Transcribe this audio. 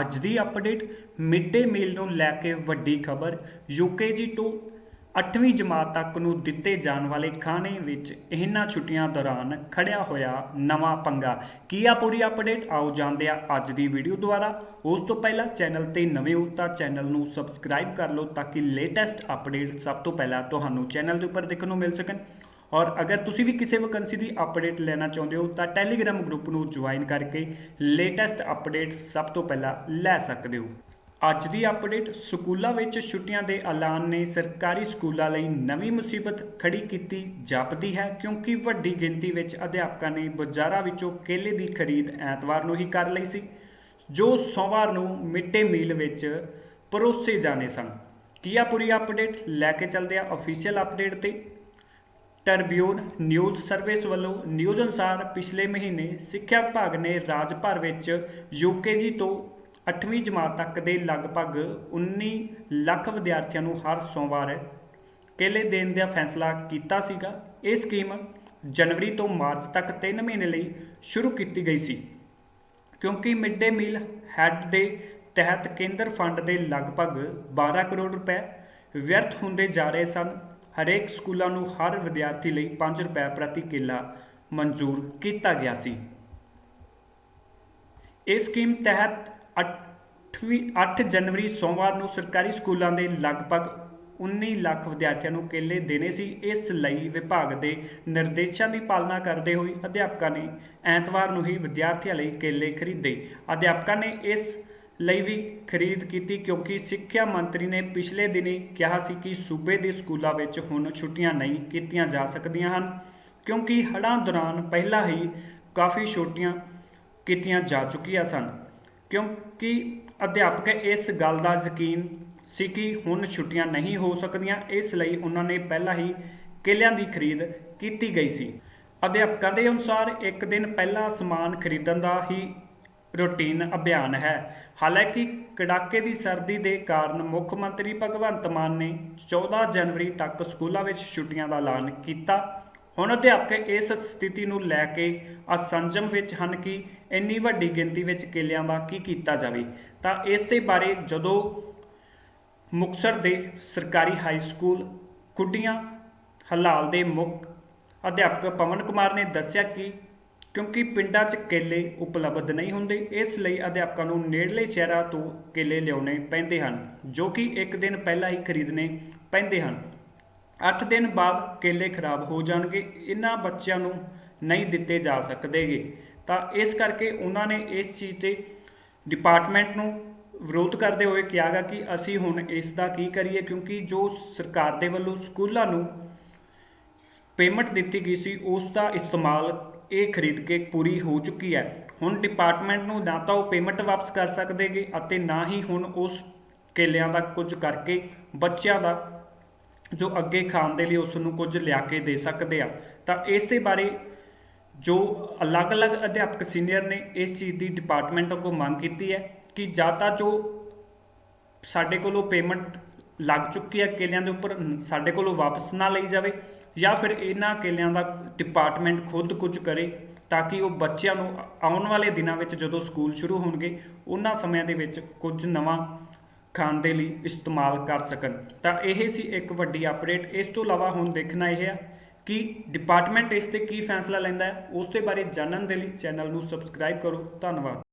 ਅੱਜ ਦੀ update mid day ਮੀਲ ਨੂੰ ਲੈ ਕੇ ਵੱਡੀ ਖਬਰ ਯੂਕੇਜੀ ਤੋਂ 8ਵੀਂ ਜਮਾਤ ਤੱਕ ਨੂੰ ਦਿੱਤੇ ਜਾਣ ਵਾਲੇ ਖਾਣੇ ਵਿੱਚ ਇਹਨਾਂ ਛੁੱਟੀਆਂ ਦੌਰਾਨ ਖੜਿਆ ਹੋਇਆ ਨਵਾਂ ਪੰਗਾ। ਕੀ ਆ ਪੂਰੀ ਅਪਡੇਟ ਆਓ ਜਾਣਦੇ ਆ ਅੱਜ ਦੀ ਵੀਡੀਓ ਦੁਆਰਾ। ਉਸ ਤੋਂ ਪਹਿਲਾਂ ਚੈਨਲ ਤੇ ਨਵੇਂ ਹੋ ਤਾਂ ਚੈਨਲ ਨੂੰ ਸਬਸਕ੍ਰਾਈਬ ਕਰ ਲਓ ਤਾਂ ਕਿ ਲੇਟੈਸਟ ਅਪਡੇਟ ਸਭ ਤੋਂ ਪਹਿਲਾਂ ਤੁਹਾਨੂੰ ਚੈਨਲ ਦੇ ਉੱਪਰ ਦੇਖਣ ਨੂੰ ਮਿਲ ਸਕਣ। ਔਰ ਅਗਰ ਤੁਸੀਂ ਵੀ ਕਿਸੇ ਵੈਕੈਂਸੀ ਦੀ ਅਪਡੇਟ ਲੈਣਾ ਚਾਹੁੰਦੇ ਹੋ, ਤਾਂ ਟੈਲੀਗ੍ਰਾਮ ਗਰੁੱਪ ਨੂੰ ਜੁਆਇਨ ਕਰਕੇ ਲੇਟੈਸਟ ਅਪਡੇਟ ਸਭ ਤੋਂ ਪਹਿਲਾਂ ਲੈ ਸਕਦੇ ਹੋ। ਅੱਜ ਦੀ ਅਪਡੇਟ ਸਕੂਲਾਂ ਵਿੱਚ ਛੁੱਟੀਆਂ ਦੇ ਐਲਾਨ ਨੇ। ਸਰਕਾਰੀ ਸਕੂਲਾਂ ਲਈ ਨਵੀਂ ਮੁਸੀਬਤ ਖੜੀ ਕੀਤੀ ਜਾਪਦੀ ਹੈ, ਕਿਉਂਕਿ ਵੱਡੀ ਗਿਣਤੀ ਵਿੱਚ ਅਧਿਆਪਕਾਂ ਨੇ ਬਾਜ਼ਾਰਾਂ ਵਿੱਚੋਂ ਕੇਲੇ ਦੀ ਖਰੀਦ ਐਤਵਾਰ ਨੂੰ ਹੀ ਕਰ ਲਈ ਸੀ, ਜੋ ਸੋਮਵਾਰ ਨੂੰ ਮਿਡ ਡੇ ਮੀਲ ਵਿੱਚ ਪਰੋਸੇ ਜਾਣੇ ਸਨ। ਕੀ ਆ ਪੂਰੀ ਅਪਡੇਟ ਲੈ ਕੇ ਚੱਲਦੇ ਆ ਅਫੀਸ਼ੀਅਲ ਅਪਡੇਟ ਤੇ। ਟਰਬਿਊਨ ਨਿਊਜ਼ ਸਰਵਿਸ ਵੱਲੋਂ ਨਿਊਜ਼ ਅਨੁਸਾਰ ਪਿਛਲੇ ਮਹੀਨੇ ਸਿੱਖਿਆ ਵਿਭਾਗ ਨੇ ਰਾਜ ਭਰ ਵਿੱਚ ਯੂਕੇਜੀ ਤੋਂ 8ਵੀਂ ਜਮਾਤ ਤੱਕ ਦੇ ਲਗਭਗ 19 ਲੱਖ ਵਿਦਿਆਰਥੀਆਂ ਨੂੰ ਹਰ ਸੋਮਵਾਰ ਕੇਲੇ ਦੇਣ ਦਾ ਫੈਸਲਾ ਕੀਤਾ ਸੀਗਾ। ਇਹ ਸਕੀਮ ਜਨਵਰੀ ਤੋਂ ਮਾਰਚ ਤੱਕ 3 ਮਹੀਨੇ ਲਈ ਸ਼ੁਰੂ ਕੀਤੀ ਗਈ ਸੀ, ਕਿਉਂਕਿ ਮਿਡ ਡੇ ਮੀਲ ਹੈਡ ਦੇ ਤਹਿਤ ਕੇਂਦਰ ਫੰਡ ਦੇ ਲਗਭਗ 12 ਕਰੋੜ ਰੁਪਏ ਵਿਅਰਥ ਹੁੰਦੇ ਜਾ ਰਹੇ ਸਨ। ਹਰੇਕ ਸਕੂਲਾਂ ਨੂੰ ਹਰ ਵਿਦਿਆਰਥੀ ਲਈ 5 ਰੁਪਏ ਪ੍ਰਤੀ ਕੇਲਾ ਮਨਜ਼ੂਰ ਕੀਤਾ ਗਿਆ ਸੀ। ਇਸ ਸਕੀਮ ਤਹਿਤ 8ਵੀਂ 8 ਜਨਵਰੀ ਸੋਮਵਾਰ ਨੂੰ ਸਰਕਾਰੀ ਸਕੂਲਾਂ ਦੇ ਲਗਭਗ 19 ਲੱਖ ਵਿਦਿਆਰਥੀਆਂ ਨੂੰ ਕੇਲੇ ਦੇਣੇ ਸੀ। ਇਸ ਲਈ ਵਿਭਾਗ ਦੇ ਨਿਰਦੇਸ਼ਾਂ ਦੀ ਪਾਲਣਾ ਕਰਦੇ ਹੋਏ ਅਧਿਆਪਕਾਂ ਨੇ ਐਤਵਾਰ ਨੂੰ ਹੀ ਵਿਦਿਆਰਥੀਆਂ ਲਈ ਕੇਲੇ ਖਰੀਦੇ। ਅਧਿਆਪਕਾਂ ਨੇ ਇਸ ਲਈ ਵੀ ਖਰੀਦ ਕੀਤੀ ਕਿਉਂਕਿ ਸਿੱਖਿਆ ਮੰਤਰੀ ਨੇ ਪਿਛਲੇ ਦਿਨੀ ਕਿਹਾ ਸੀ ਕਿ ਸੂਬੇ ਦੇ ਸਕੂਲਾਂ ਵਿੱਚ ਹੁਣ ਛੁੱਟੀਆਂ ਨਹੀਂ ਕੀਤੀਆਂ ਜਾ ਸਕਦੀਆਂ ਹਨ, ਕਿਉਂਕਿ ਹੜ੍ਹਾਂ ਦੌਰਾਨ ਪਹਿਲਾਂ ਹੀ ਕਾਫੀ ਛੁੱਟੀਆਂ ਕੀਤੀਆਂ ਜਾ ਚੁੱਕੀਆਂ ਸਨ। ਕਿਉਂਕਿ ਅਧਿਆਪਕ ਇਸ ਗੱਲ ਦਾ ਯਕੀਨ ਸੀ ਕਿ ਹੁਣ ਛੁੱਟੀਆਂ ਨਹੀਂ ਹੋ ਸਕਦੀਆਂ, ਇਸ ਲਈ ਉਹਨਾਂ ਨੇ ਪਹਿਲਾਂ ਹੀ ਕਿਲਿਆਂ ਦੀ ਖਰੀਦ ਕੀਤੀ ਗਈ ਸੀ। ਅਧਿਆਪਕਾਂ ਦੇ ਅਨੁਸਾਰ ਇੱਕ ਦਿਨ ਪਹਿਲਾਂ ਸਮਾਨ ਖਰੀਦਣ ਦਾ ਹੀ ਰੂਟੀਨ ਅਭਿਆਨ ਹੈ। ਹਾਲਾਂਕਿ ਕੜਾਕੇ ਦੀ ਸਰਦੀ ਦੇ ਕਾਰਨ ਮੁੱਖ ਮੰਤਰੀ ਭਗਵੰਤ ਮਾਨ ਨੇ 14 ਜਨਵਰੀ ਤੱਕ ਸਕੂਲਾਂ ਵਿੱਚ ਛੁੱਟੀਆਂ ਦਾ ਐਲਾਨ ਕੀਤਾ। ਹੁਣ ਅਧਿਆਪਕ ਇਸ ਸਥਿਤੀ ਨੂੰ ਲੈ ਕੇ ਅਸੰਜਮ ਵਿੱਚ ਹਨ ਕਿ ਇੰਨੀ ਵੱਡੀ ਗਿਣਤੀ ਵਿੱਚ ਕੇਲਿਆਂ ਦਾ ਕੀ ਕੀਤਾ ਜਾਵੇ। ਤਾਂ ਇਸ ਦੇ ਬਾਰੇ ਜਦੋਂ ਮੁਕਤਸਰ ਦੇ ਸਰਕਾਰੀ ਹਾਈ ਸਕੂਲ ਕੁੱਡੀਆਂ ਹਲਾਲ ਦੇ ਮੁੱਖ ਅਧਿਆਪਕ ਪਵਨ ਕੁਮਾਰ ਨੇ ਦੱਸਿਆ ਕਿ ਕਿਉਂਕਿ ਪਿੰਡਾਂ 'ਚ ਕੇਲੇ ਉਪਲਬਧ ਨਹੀਂ ਹੁੰਦੇ, ਇਸ ਲਈ ਅਧਿਆਪਕਾਂ ਨੂੰ ਨੇੜਲੇ ਸ਼ਹਿਰਾਂ ਤੋਂ ਕੇਲੇ ਲਿਆਉਣੇ ਪੈਂਦੇ ਹਨ, ਜੋ ਕਿ ਇੱਕ ਦਿਨ ਪਹਿਲਾਂ ਹੀ ਖਰੀਦਣੇ ਪੈਂਦੇ ਹਨ। 8 ਦਿਨ ਬਾਅਦ ਕੇਲੇ ਖਰਾਬ ਹੋ ਜਾਣਗੇ, ਇਹਨਾਂ ਬੱਚਿਆਂ ਨੂੰ ਨਹੀਂ ਦਿੱਤੇ ਜਾ ਸਕਦੇਗੇ। ਤਾਂ ਇਸ ਕਰਕੇ ਉਹਨਾਂ ਨੇ ਇਸ ਚੀਜ਼ ਤੇ ਡਿਪਾਰਟਮੈਂਟ ਨੂੰ ਵਿਰੋਧ ਕਰਦੇ ਹੋਏ ਕਿਹਾਗਾ ਕਿ ਅਸੀਂ ਹੁਣ ਇਸ ਦਾ ਕੀ ਕਰੀਏ, ਕਿਉਂਕਿ ਜੋ ਸਰਕਾਰ ਦੇ ਵੱਲੋਂ ਸਕੂਲਾਂ ਨੂੰ ਪੇਮੈਂਟ ਦਿੱਤੀ ਗਈ ਸੀ, ਉਸ ਦਾ ਇਸਤੇਮਾਲ ਇਹ ਖਰੀਦ ਕੇ ਪੂਰੀ ਹੋ ਚੁੱਕੀ ਹੈ। ਹੁਣ ਡਿਪਾਰਟਮੈਂਟ ਨੂੰ ਨਾ ਤਾਂ ਉਹ ਪੇਮੈਂਟ ਵਾਪਸ ਕਰ ਸਕਦੇਗੇ ਅਤੇ ਨਾ ਹੀ ਹੁਣ ਉਸ ਕੇਲਿਆਂ ਦਾ ਕੁਝ ਕਰਕੇ ਬੱਚਿਆਂ ਦਾ ਜੋ ਅੱਗੇ ਖਾਣ ਦੇ ਲਈ ਉਸ ਨੂੰ ਕੁਝ ਲਿਆ ਕੇ ਦੇ ਸਕਦੇ ਆ। ਤਾਂ ਇਸ ਦੇ ਬਾਰੇ ਜੋ ਅਲੱਗ-ਅਲੱਗ ਅਧਿਆਪਕ ਸੀਨੀਅਰ ਨੇ ਇਸ ਚੀਜ਼ ਦੀ ਡਿਪਾਰਟਮੈਂਟ ਅੱਗੋਂ ਮੰਗ ਕੀਤੀ ਹੈ ਕਿ ਜਾਂ ਤਾਂ ਜੋ ਸਾਡੇ ਕੋਲੋਂ ਪੇਮੈਂਟ ਲੱਗ ਚੁੱਕੀ ਹੈ ਕੇਲਿਆਂ ਦੇ ਉੱਪਰ ਸਾਡੇ ਕੋਲੋਂ ਵਾਪਸ ਨਾ ਲਈ ਜਾਵੇ ਜਾਂ ਫਿਰ ਇਹਨਾਂ ਕੇਲਿਆਂ ਦਾ ਡਿਪਾਰਟਮੈਂਟ ਖੁਦ ਕੁਝ ਕਰੇ ਤਾਂ ਕਿ ਉਹ ਬੱਚਿਆਂ ਨੂੰ ਆਉਣ ਵਾਲੇ ਦਿਨਾਂ ਵਿੱਚ ਜਦੋਂ ਸਕੂਲ ਸ਼ੁਰੂ ਹੋਣਗੇ, ਉਹਨਾਂ ਸਮਿਆਂ ਦੇ ਵਿੱਚ ਕੁਝ ਨਵਾਂ ਖਾਣ ਦੇ ਲਈ ਇਸਤੇਮਾਲ ਕਰ ਸਕਣ। ਤਾਂ ਇਹ ਸੀ ਇੱਕ ਵੱਡੀ ਅਪਡੇਟ ਇਸ ਤੋਂ ਇਲਾਵਾ ਹੁਣ ਦੇਖਣਾ ਇਹ ਹੈ ਕਿ ਡਿਪਾਰਟਮੈਂਟ ਇਸ ਤੇ ਕੀ ਫੈਸਲਾ ਲੈਂਦਾ ਹੈ, ਉਸ ਦੇ ਬਾਰੇ ਜਾਣਨ ਦੇ ਲਈ ਚੈਨਲ ਨੂੰ ਸਬਸਕ੍ਰਾਈਬ ਕਰੋ। ਧੰਨਵਾਦ।